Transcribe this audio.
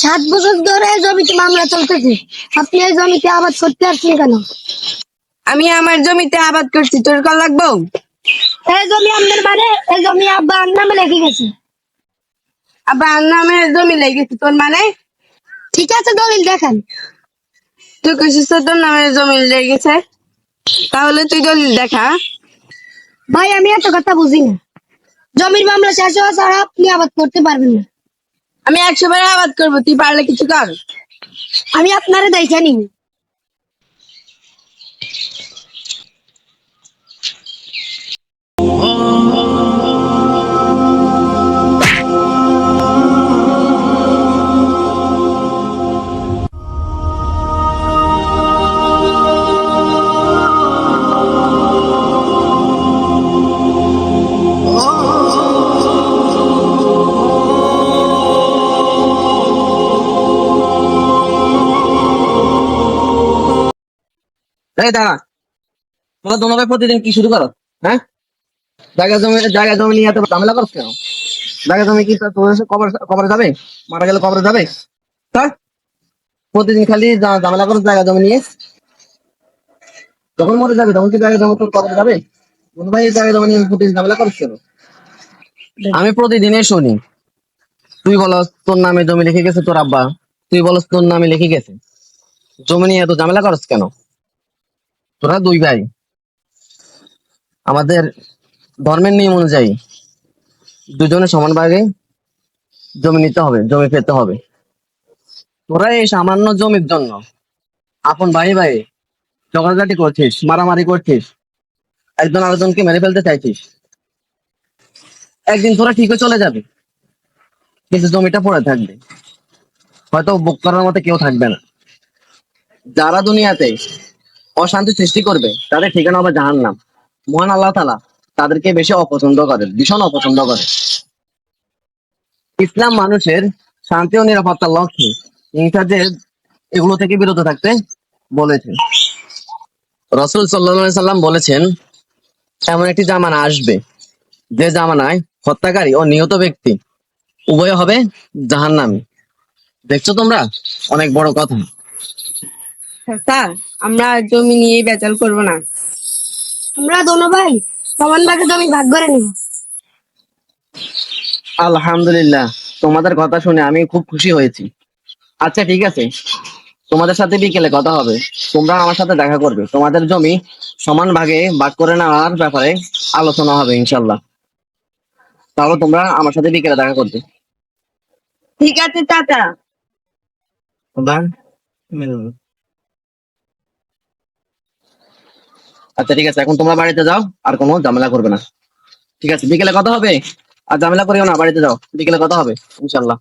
সাত বছর ধরে জমিতে মামলা চলতেছে। আপনি এই জমিতে আবাদ করতে আসছেন কেন? আমি আমার জমিতে আবাদ করছি তোর কল লাগবো? এই জমি আপনার মানে এই জমি আব্বা আর নামে লেগে গেছে। আবার নামে জমি লেগেছে তোর মানে? ঠিক আছে দলিল দেখেন। তুই কইছিস তো তোর নামে জমি লেগেছে তাহলে তুই দলিল দেখা। ভাই আমি এত কথা বুঝি না। জমির মামলা শেষ হওয়া ছাড়া আপনি আবাদ করতে পারবেন না। আমি একশো বারে আবাদ করব তুই পারলে কিছু কর। আমি আপনারে দেখে এই দাঁড়া। তোরা তোমাকে প্রতিদিন কি শুরু করো? হ্যাঁ? জায়গা জমি জায়গা জমি নিয়ে এত ঝামেলা করছ কেন? জায়গা জমি কি এসে কবর, কবরে যাবে? মারা গেলে কবরে যাবে? তার প্রতিদিন খালি ঝামেলা করো, জায়গা জমি নিয়ে। যখন মরে যাবে, তখন কি জায়গা জমি তোর কবরে যাবে? কোন ভাই জায়গা জমি নিয়ে প্রতিদিন ঝামেলা করছ কেন? আমি প্রতিদিনই শুনি। তুই বলস, তোর নামে জমি লিখে গেছে তোর আব্বা। তুই বলস, তোর নামে লিখে গেছে। জমি নিয়ে এত ঝামেলা করছ কেন? তোরা দুই ভাই। আমাদের ধর্মের নিয়ম অনুযায়ী দুজনে সমান ভাগে জমি নিতে হবে, জমি পেতে হবে। তোরা এই সামান্য জমির জন্য আপন ভাই ভাই ঝগড়াঝাটি করছিস, মারামারি করছিস, একজন আরেকজনকে মেরে ফেলতে চাইছিস, একদিন তোরা ঠিকই চলে যাবে, কিন্তু জমিটা পড়ে থাকবে। হয়তো বুক করার মতো কেউ থাকবে না। যারা দুনিয়াতে অশান্তি সৃষ্টি করবে, তাদের ঠিকানা হবে জাহান নাম মহান আল্লাহ তালা তাদেরকে বেশি অপছন্দ করে, ভীষণ অপছন্দ করে। ইসলাম মানুষের শান্তি ও নিরাপত্তার লক্ষ্যে হিংসাদের এগুলো থেকে বিরত থাকতে বলেছে রসুল সাল্লা সাল্লাম বলেছেন, এমন একটি জামানা আসবে, যে জামানায় হত্যাকারী ও নিহত ব্যক্তি উভয় হবে জাহান্নামী। দেখছ তোমরা? অনেক বড় কথা। স্যার। আমরা জমি নিয়ে বেচাল করব না। আমরা দোনো ভাই সমান ভাগে জমি ভাগ করে নিব। আলহামদুলিল্লাহ তোমাদের কথা শুনে আমি খুব খুশি হয়েছি। আচ্ছা ঠিক আছে। তোমাদের সাথে বিকেলে কথা হবে। তোমরা আমার সাথে দেখা করবে। তোমাদের জমি সমান ভাগে ভাগ করে নেওয়ার ব্যাপারে আলোচনা হবে ইনশাল্লাহ তাহলে তোমরা আমার সাথে বিকেলে দেখা করবে ঠিক আছে চাচা আচ্ছা ঠিক আছে, এখন তোমরা বাড়িতে যাও, আর কোনো ঝামেলা করবে না। ঠিক আছে, বিকেলে কথা হবে? আর ঝামেলা করিও না, বাড়িতে যাও, বিকেলে কথা হবে, ইনশাল্লাহ।